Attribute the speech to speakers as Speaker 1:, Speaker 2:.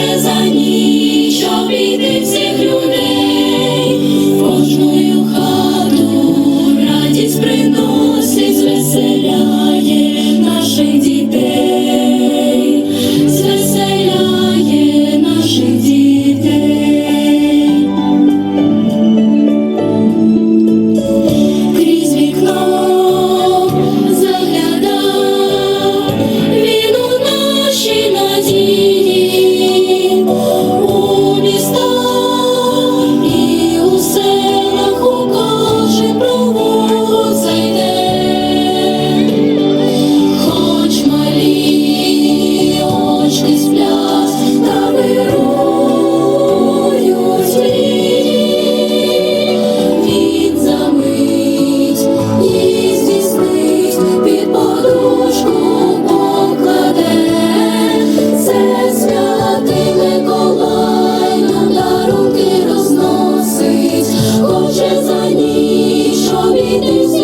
Speaker 1: ще за ній. Maybe